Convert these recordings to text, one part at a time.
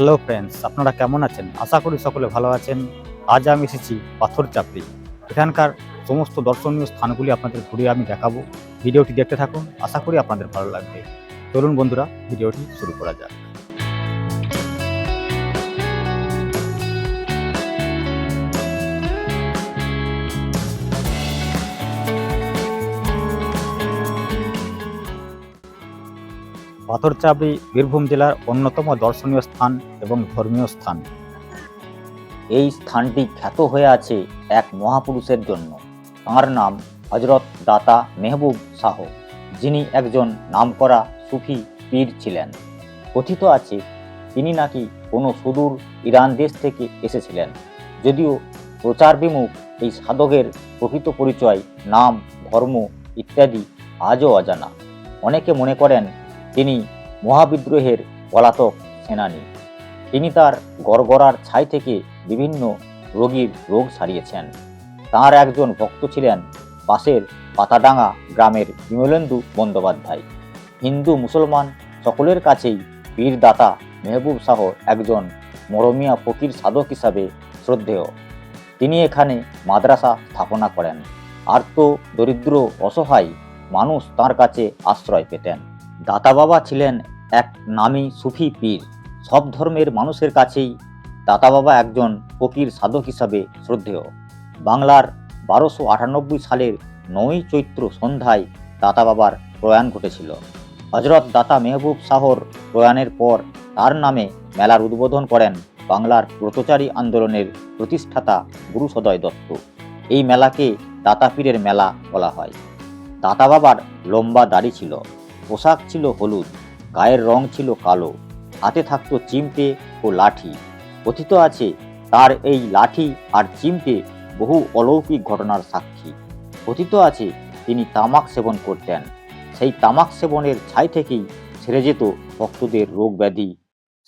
Hello friends, আপনারা কেমন আছেন? আশা করি সকলে ভালো আছেন। আজ আমি এসেছি পাথর চাপড়ি এখানকার সমস্ত দর্শনীয় স্থানগুলি আপনাদের ঘুরে আমি দেখাবো। ভিডিওটি দেখতে থাকুন, আশা করি আপনাদের ভালো লাগবে। চলুন বন্ধুরা, ভিডিওটি শুরু করা যাক। পাথরচাবড়ি বীরভূম জেলার অন্যতম দর্শনীয় স্থান এবং ধর্মীয় স্থান। এই স্থানটি খ্যাত হয়ে আছে এক মহাপুরুষের জন্য। তাঁর নাম হজরত দাতা মেহবুব শাহ, যিনি একজন নামকরা সুফি পীর ছিলেন। কথিত আছে, তিনি নাকি কোনো সুদূর ইরান দেশ থেকে এসেছিলেন। যদিও প্রচার বিমুখ এই সাধকের প্রকৃত পরিচয়, নাম, ধর্ম ইত্যাদি আজও অজানা। অনেকে মনে করেন তিনি মহাবিদ্রোহের পলাতক সেনানী। তিনি তার গড়গড়ার ছাই থেকে বিভিন্ন রোগীর রোগ সারিয়েছেন। তার একজন ভক্ত ছিলেন পাশের পাতাডাঙ্গা গ্রামের বিমলেন্দু বন্দ্যোপাধ্যায়। হিন্দু মুসলমান সকলের কাছেই বীরদাতা মেহবুব শাহ একজন মরমিয়া ফকির সাধক হিসাবে শ্রদ্ধেয়। তিনি এখানে মাদ্রাসা স্থাপনা করেন। আর্ত দরিদ্র অসহায় মানুষ তার কাছে আশ্রয় পেতেন। দাতা বাবা ছিলেন এক নামী সুফি পীর। সব ধর্মের মানুষের কাছেই দাতা বাবা একজন ফকির সাধক হিসাবে শ্রদ্ধেয়। বাংলার বারোশো আটানব্বই সালের নয়ই চৈত্র সন্ধ্যায় দাতা বাবার প্রয়াণ ঘটেছিল। হজরত দাতা মেহবুব শাহর প্রয়াণের পর তার নামে মেলার উদ্বোধন করেন বাংলার ব্রতচারী আন্দোলনের প্রতিষ্ঠাতা গুরু সদয় দত্ত। এই মেলাকে দাতা পীরের মেলা বলা হয়। দাতা বাবার লম্বা দাড়ি ছিল। পোশাক ছিল হলুদ, গায়ের রং ছিল কালো, হাতে থাকত চিমটে ও লাঠি। কথিত আছে, তার এই লাঠি আর চিমটে বহু অলৌকিক ঘটনার সাক্ষী। কথিত আছে, তিনি তামাক সেবন করতেন। সেই তামাক সেবনের ছাই থেকেই ছেড়ে যেত ভক্তদের রোগ ব্যাধি।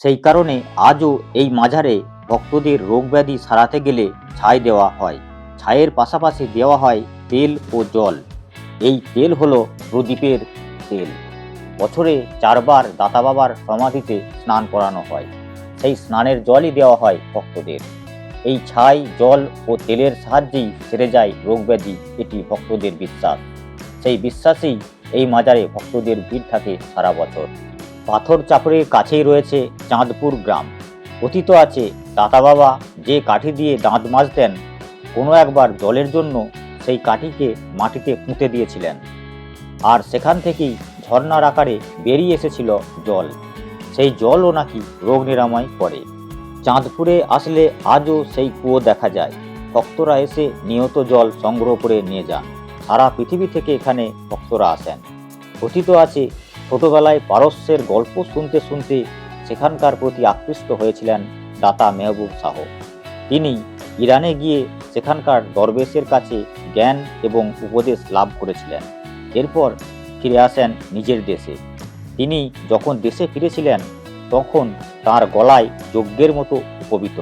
সেই কারণে আজও এই মাঝারে ভক্তদের রোগ ব্যাধি সারাতে গেলে ছাই দেওয়া হয়। ছায়ের পাশাপাশি দেওয়া হয় তেল ও জল। এই তেল হলো প্রদীপের তেল। বছরে চারবার দাতা বাবার সমাধিতে স্নান করানো হয়। সেই স্নানের জলই দেওয়া হয় ভক্তদের। এই ছাই, জল ও তেলের সাহায্যেই সেরে যায় রোগব্যাধি, এটি ভক্তদের বিশ্বাস। সেই বিশ্বাসেই এই মাজারে ভক্তদের ভিড় থাকে সারা বছর। পাথর চাপড়ের কাছেই রয়েছে চাঁদপুর গ্রাম। কথিত আছে, দাতা বাবা যে কাঠি দিয়ে দাঁত মাজতেন, কোনো একবার জলের জন্য সেই কাঠিকে মাটিতে পুঁতে দিয়েছিলেন। আর সেখান থেকেই ঝর্ণার আকারে বেরিয়ে এসেছিল জল। সেই জলও নাকি রোগ নিরাময় করে। চাঁদপুরে আসলে আজও সেই কুয়ো দেখা যায়। ভক্তরা এসে নিয়ত জল সংগ্রহ করে নিয়ে যান। সারা পৃথিবী থেকে এখানে ভক্তরা আসেন। কথিত আছে, ছোটবেলায় পারস্যের গল্প শুনতে শুনতে সেখানকার প্রতি আকৃষ্ট হয়েছিলেন দাতা মেহবুব শাহ। তিনি ইরানে গিয়ে সেখানকার দরবেশের কাছে জ্ঞান এবং উপদেশ লাভ করেছিলেন। এরপর ফিরে আসেন নিজের দেশে। তিনি যখন দেশে ফিরেছিলেন, তখন তার গলায় যজ্ঞের মতো উপবিত।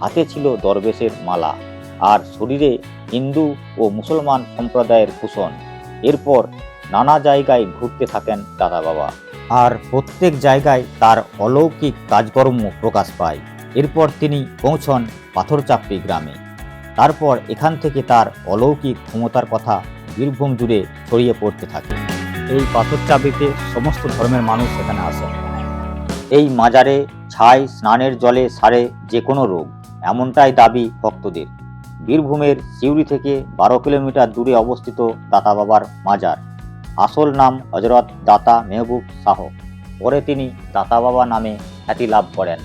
হাতে ছিল দরবেশের মালা আর শরীরে হিন্দু ও মুসলমান সম্প্রদায়ের ভূষণ এরপর নানা জায়গায় ঘুরতে থাকেন দাদা বাবা আর প্রত্যেক জায়গায় তার অলৌকিক কাজকর্ম প্রকাশ পায়। এরপর তিনি পৌঁছন পাথরচাপড়ি গ্রামে। তারপর এখান থেকে তার অলৌকিক ক্ষমতার কথা বীরভূম জুড়ে ছড়িয়ে পড়তে থাকে। এই পাথর চাবড়িতে সমস্ত ধর্মের মানুষ এখানে আসে। এই মাজারে ছাই, স্নানের জলে সারে যে কোনো রোগ, এমনটাই দাবি ভক্তদের। বীরভূমের সিউড়ি থেকে বারো কিলোমিটার দূরে অবস্থিত দাতা বাবার মাজার। আসল নাম হজরত দাতা মেহবুব শাহ। পরে তিনি দাতা বাবা নামে খ্যাতি লাভ করেন।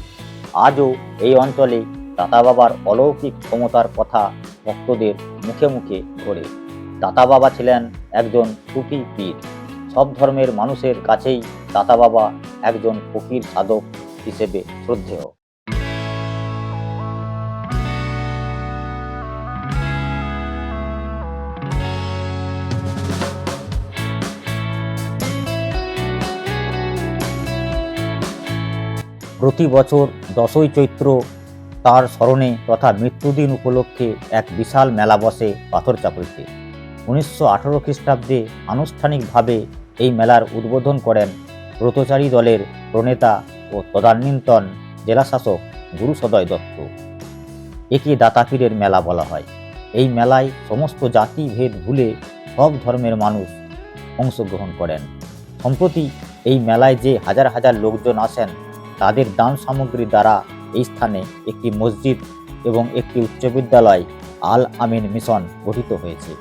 আজও এই অঞ্চলে দাতা বাবার অলৌকিক ক্ষমতার কথা ভক্তদের মুখে মুখে ঘোরে দাতা বাবা ছিলেন একজন সুফি পীর। সব ধর্মের মানুষের কাছেই দাতা বাবা একজন ফকির সাধক হিসেবে শ্রদ্ধেয়। প্রতি বছর দশই চৈত্র তার স্মরণে তথা মৃত্যুদিন উপলক্ষে এক বিশাল মেলা বসে পাথর পাথরচাপড়িতে উনিশশো আঠারো খ্রিস্টাব্দে আনুষ্ঠানিকভাবে এই মেলার উদ্বোধন করেন ব্রতচারী দলের প্রণেতা ও তদানীন্তন জেলাশাসক গুরু সদয় দত্ত। একে দাতাপীরের মেলা বলা হয়। এই মেলায় সমস্ত জাতি ভেদ ভুলে সব ধর্মের মানুষ অংশগ্রহণ করেন। সম্প্রতি এই মেলায় যে হাজার হাজার লোকজন আসেন, তাদের দান সামগ্রী দ্বারা এই স্থানে একটি মসজিদ এবং একটি উচ্চ বিদ্যালয় আল আমিন মিশন গঠিত হয়েছে।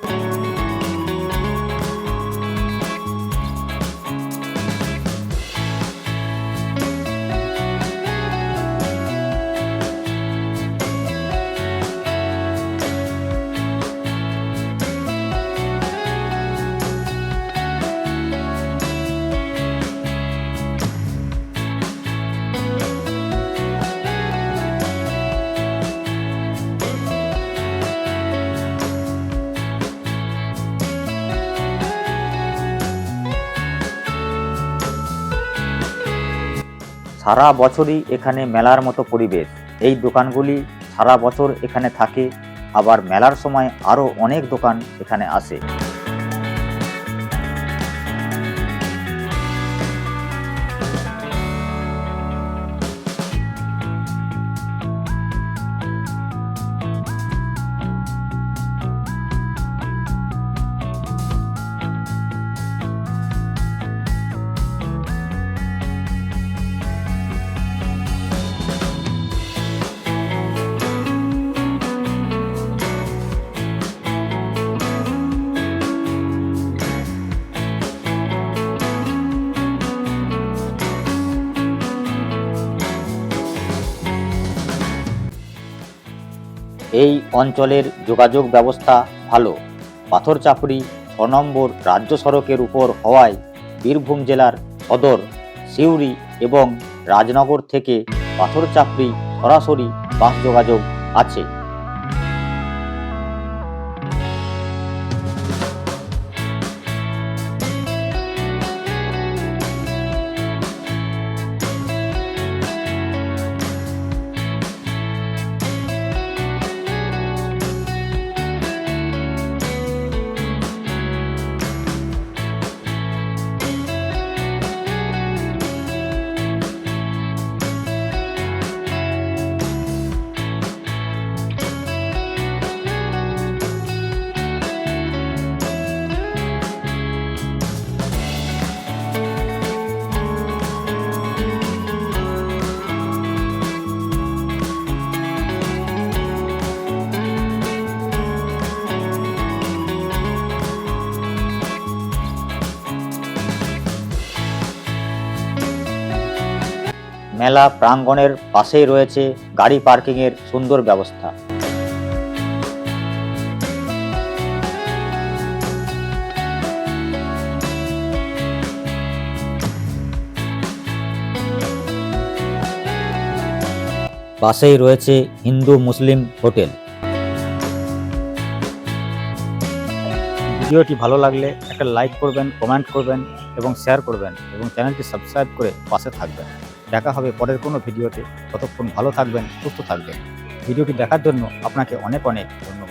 সারা বছরই এখানে মেলার মতো পরিবেশ। এই দোকানগুলি সারা বছর এখানে থাকে, আবার মেলার সময় আরও অনেক দোকান এখানে আসে। এই অঞ্চলের যোগাযোগ ব্যবস্থা ভালো। পাথর চাপড়ি ছ নম্বর রাজ্য সড়কের উপর হওয়ায় বীরভূম জেলার সদর, সিউড়ি এবং রাজনগর থেকে পাথর চাপড়ি সরাসরি বাস যোগাযোগ আছে। মেলা প্রাঙ্গণের পাশেই রয়েছে গাড়ি পার্কিংয়ের সুন্দর ব্যবস্থা। পাশেই রয়েছে হিন্দু মুসলিম হোটেল। ভিডিওটি ভালো লাগলে একটা লাইক করবেন, কমেন্ট করবেন এবং শেয়ার করবেন এবং চ্যানেলটি সাবস্ক্রাইব করে পাশে থাকবেন। দেখা হবে পরের কোনো ভিডিওতে। ততক্ষণ ভালো থাকবেন, সুস্থ থাকবেন। ভিডিওটি দেখার জন্য আপনাকে অনেক অনেক ধন্যবাদ।